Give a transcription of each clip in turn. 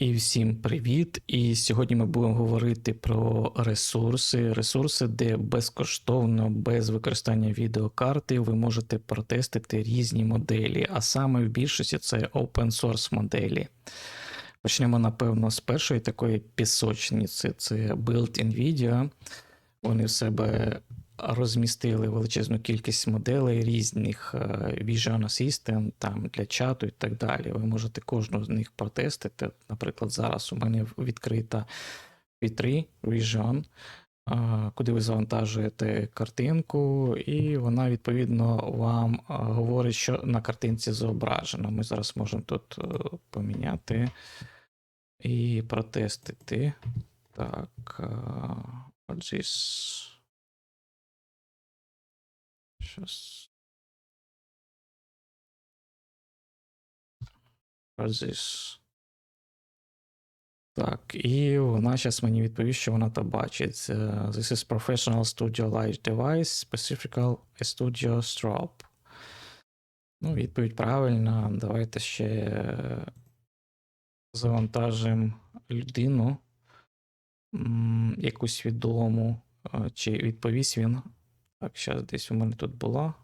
І всім привіт! І сьогодні ми будемо говорити про ресурси. Ресурси, де безкоштовно, без використання відеокарти, ви можете протестити різні моделі, а саме в більшості це open source моделі. Почнемо, напевно, з першої такої пісочниці: це Build NVIDIA. Вони в себе розмістили величезну кількість моделей різних е, Vision Assistant, там для чату і так далі. Ви можете кожну з них протестити. Наприклад, зараз у мене відкрита P3 Vision, е, куди ви завантажуєте картинку, і вона відповідно вам е, говорить, що на картинці зображено. Ми зараз можемо тут поміняти і протестити. Так, this. Щас. Так, і вона зараз мені відповість, що вона то бачить. This is Professional Studio Light Device, Specifical Studio Strobe. Ну, відповідь правильна. Давайте ще завантажимо людину якусь відому, чи відповість він так, зараз десь у мене тут була.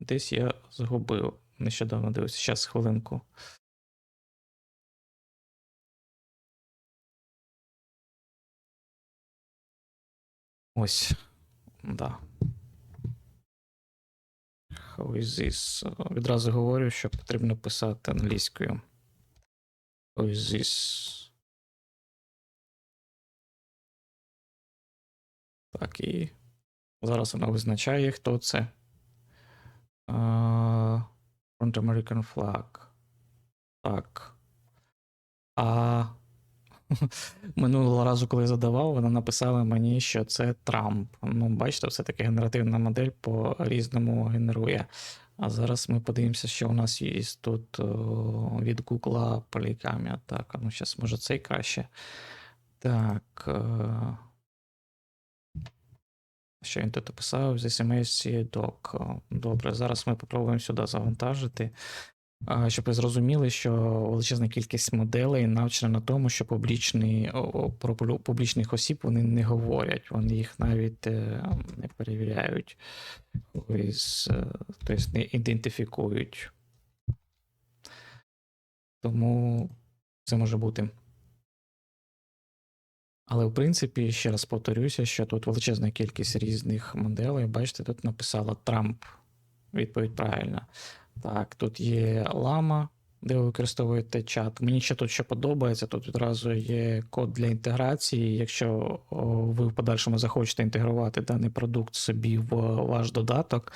Десь я загубив. Нещодавно дивився. Зараз хвилинку. Ось. Да. How is this? Відразу говорю, що потрібно писати англійською. How is this? Так, і Зараз вона визначає, хто це. Uh, Front American Flag. Так. А минулого разу, коли я задавав, вона написала мені, що це Трамп. Ну, бачите, все-таки генеративна модель по різному генерує. А зараз ми подивимося, що у нас є тут о, від Google полікамія. Так, ну зараз може цей краще. Так. Е, що він тут описав? з SMS doc. Добре, зараз ми попробуємо сюди завантажити. Щоб ви зрозуміли, що величезна кількість моделей навчена на тому, що публічні, про публічних осіб вони не говорять, вони їх навіть е, не перевіряють, тобто не ідентифікують. Тому це може бути. Але в принципі, ще раз повторюся, що тут величезна кількість різних моделей. Бачите, тут написала Трамп. Відповідь правильна. Так, тут є лама, де ви використовуєте чат. Мені ще тут що подобається, тут відразу є код для інтеграції. Якщо ви в подальшому захочете інтегрувати даний продукт собі в ваш додаток,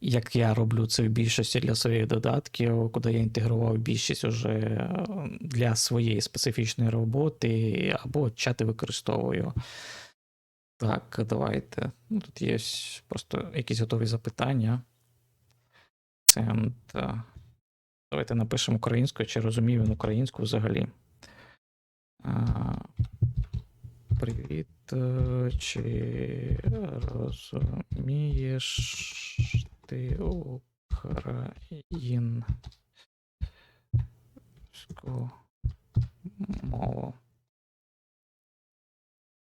як я роблю це в більшості для своїх додатків, куди я інтегрував більшість уже для своєї специфічної роботи, або чати використовую. Так, давайте. Ну, Тут є просто якісь готові запитання. Send. Давайте напишемо українською, чи розумію він українську взагалі. Привіт. Е, чи розумієш ти українську мову.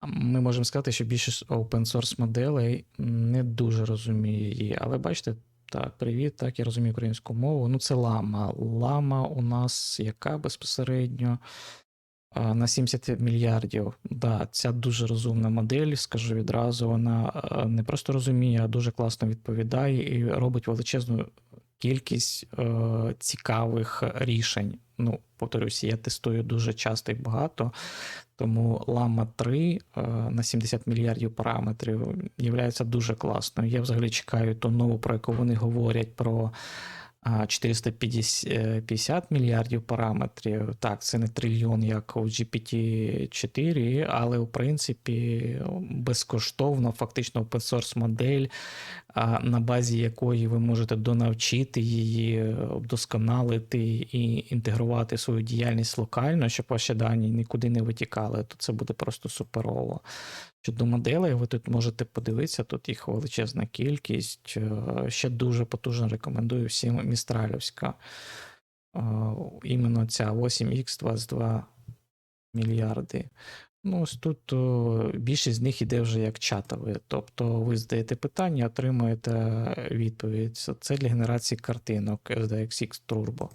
Ми можемо сказати, що більшість open source моделей не дуже розуміє її. Але бачите, так, привіт, так, я розумію українську мову. Ну, це лама. Лама у нас яка безпосередньо на 70 мільярдів. Да, Ця дуже розумна модель, скажу відразу, вона не просто розуміє, а дуже класно відповідає і робить величезну кількість е, цікавих рішень. Ну, повторюсь, я тестую дуже часто і багато, тому Lama 3 е, на 70 мільярдів параметрів є дуже класною. Я взагалі чекаю ту нову, про яку вони говорять про 450 е, мільярдів параметрів. Так, це не трильйон, як у GPT-4, але в принципі безкоштовно, фактично open source модель, на базі якої ви можете донавчити її, вдосконалити і інтегрувати свою діяльність локально, щоб ваші дані нікуди не витікали, то це буде просто суперово. Щодо моделей, ви тут можете подивитися, тут їх величезна кількість. Е, ще дуже потужно рекомендую всім містралівська. Е, іменно ця 8X22 мільярди. Ну, ось тут о, більшість з них іде вже як чатові. Тобто ви задаєте питання, отримуєте відповідь. Це для генерації картинок SDXX Turbo.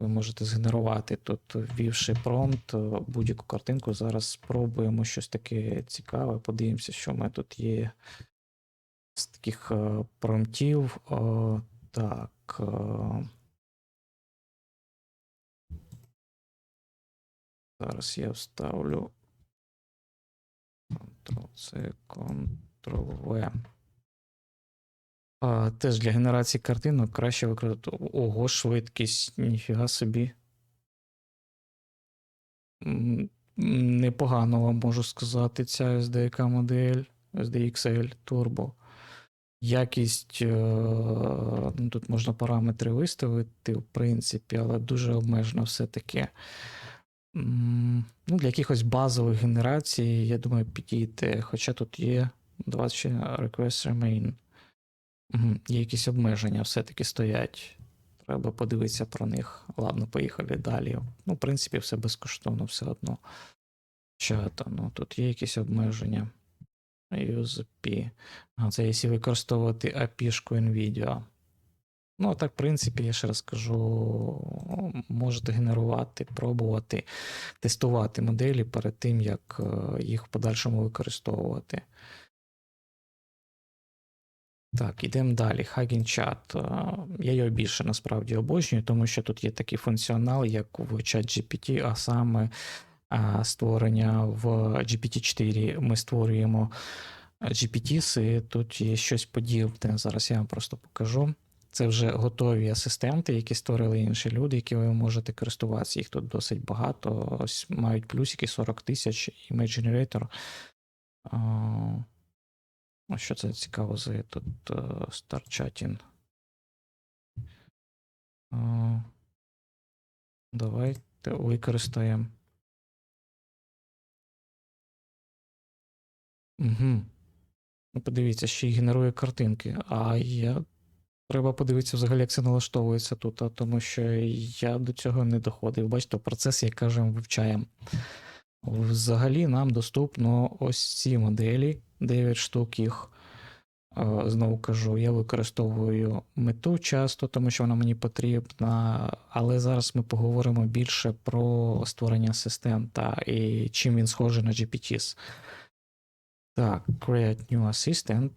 Ви можете згенерувати тут, ввівши промпт, будь-яку картинку. Зараз спробуємо щось таке цікаве. Подивимося, що в мене тут є з таких е, промптів. Так. е, Зараз я вставлю Ctrl-C, Ctrl-V. А, теж для генерації картинок краще використовувати. Ого, швидкість, ніфіга собі. Непогано вам можу сказати, ця SDK модель, SDXL Turbo. Якість, е, ну, тут можна параметри виставити, в принципі, але дуже обмежено все-таки. Ну, для якихось базових генерацій, я думаю, підійде. Хоча тут є 20 request remain. Є якісь обмеження, все-таки стоять. Треба подивитися про них. Ладно, поїхали далі. Ну, в принципі, все безкоштовно, все одно. Чата, ну тут є якісь обмеження. USP. А, це якщо використовувати API-шку NVIDIA. Ну, так, в принципі, я ще раз кажу, можете генерувати, пробувати, тестувати моделі перед тим, як е, їх в подальшому використовувати. Так, ідемо далі. Chat. Е, Я його більше насправді обожнюю, тому що тут є такий функціонал, як в ChatGPT, а саме створення в GPT-4 ми створюємо GPTs, і тут є щось подібне. Зараз я вам просто покажу. Це вже готові асистенти, які створили інші люди, які ви можете користуватися. Їх тут досить багато. Ось мають плюсики 40 тисяч Image Generator. А що це цікаво за тут е, StarChatting? А, Давайте використаємо. Угу. Ну, подивіться, ще й генерує картинки. А я. Треба подивитися взагалі, як це налаштовується тут, тому що я до цього не доходив. Бачите, процес, як кажемо, вивчаємо. Взагалі нам доступно ось ці моделі, 9 штук їх. Е, Знову кажу, я використовую мету часто, тому що вона мені потрібна, але зараз ми поговоримо більше про створення асистента і чим він схожий на GPTs. Так, create new assistant.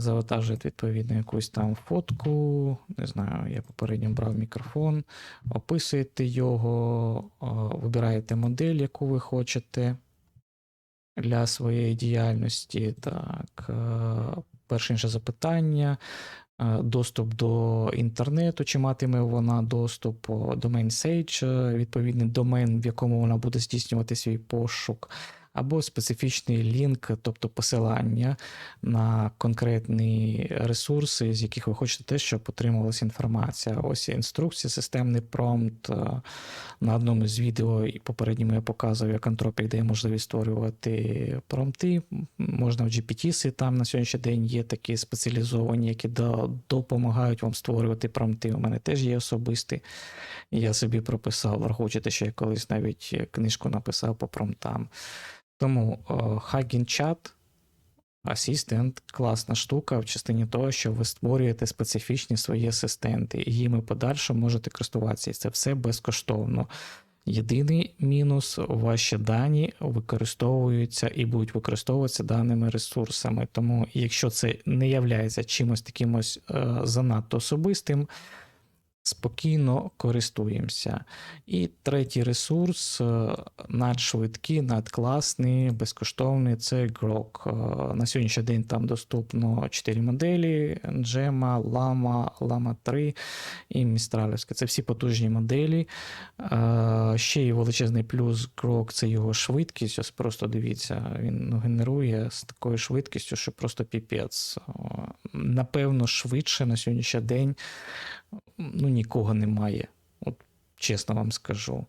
Завантажуєте відповідно якусь там фотку. Не знаю, я попередньо брав мікрофон, описуєте його, вибираєте модель, яку ви хочете для своєї діяльності. Так, е, перше інше запитання. е, Доступ до інтернету, чи матиме вона доступ, о, домен Sage, е, відповідний домен, в якому вона буде здійснювати свій пошук, або специфічний лінк, тобто посилання на конкретні ресурси, з яких ви хочете те, щоб отримувалася інформація. Ось інструкція, системний промпт. е, На одному з відео і попередньому я показував, як Anthropic дає можливість створювати промпти. Можна в GPT, там на сьогоднішній день є такі спеціалізовані, які допомагають вам створювати промпти. У мене теж є особисті. Я собі прописав, враховуючи, що я колись навіть книжку написав по промптам. Тому е, Hugging Chat Асістент класна штука в частині того, що ви створюєте специфічні свої асистенти, і їми подальше можете користуватися. І це все безкоштовно. Єдиний мінус, ваші дані використовуються і будуть використовуватися даними ресурсами. Тому, якщо це не являється чимось таким ось е, занадто особистим, спокійно користуємося. І третій ресурс е, надшвидкий, надкласний, безкоштовний це Grok. Е, На сьогоднішній день там доступно 4 моделі: Gemma, Lama, Lama 3 і Містралівська. Це всі потужні моделі. Е, Ще є величезний плюс Grok це його швидкість. Ось просто дивіться, він ну, генерує з такою швидкістю, що просто піпець. Напевно, швидше на сьогоднішній день ну, нікого немає. От чесно вам скажу.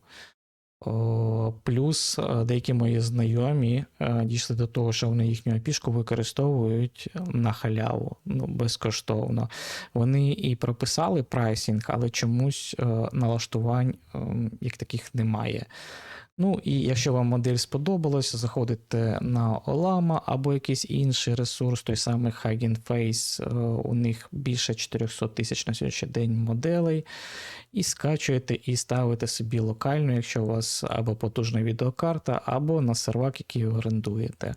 О, Плюс е, деякі мої знайомі е, дійшли до того, що вони їхню пішку використовують на халяву, ну, безкоштовно. Вони і прописали прайсінг, але чомусь е, налаштувань ем, як таких немає. Ну і якщо вам модель сподобалась, заходите на Olama або якийсь інший ресурс, той самий Face, е, у них більше 400 тисяч на сьогоднішній день моделей, і скачуєте і ставите собі локально, якщо у вас або потужна відеокарта, або на сервак, який орендуєте.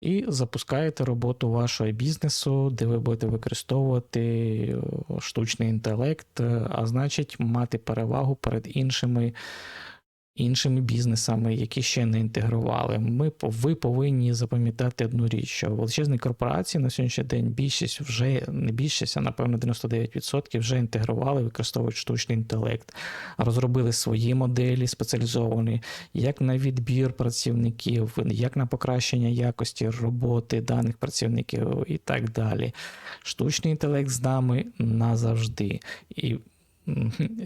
І запускаєте роботу вашого бізнесу, де ви будете використовувати е, штучний інтелект, е, а значить мати перевагу перед іншими іншими бізнесами, які ще не інтегрували. Ми ви повинні запам'ятати одну річ, що величезні корпорації на сьогоднішній день більшість вже не більшість, а напевно 99% вже інтегрували, використовують штучний інтелект, розробили свої моделі спеціалізовані, як на відбір працівників, як на покращення якості роботи даних працівників і так далі. Штучний інтелект з нами назавжди. І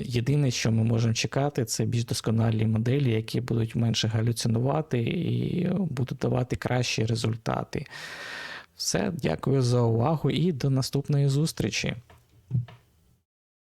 Єдине, що ми можемо чекати, це більш досконалі моделі, які будуть менше галюцинувати і будуть давати кращі результати. Все, дякую за увагу і до наступної зустрічі.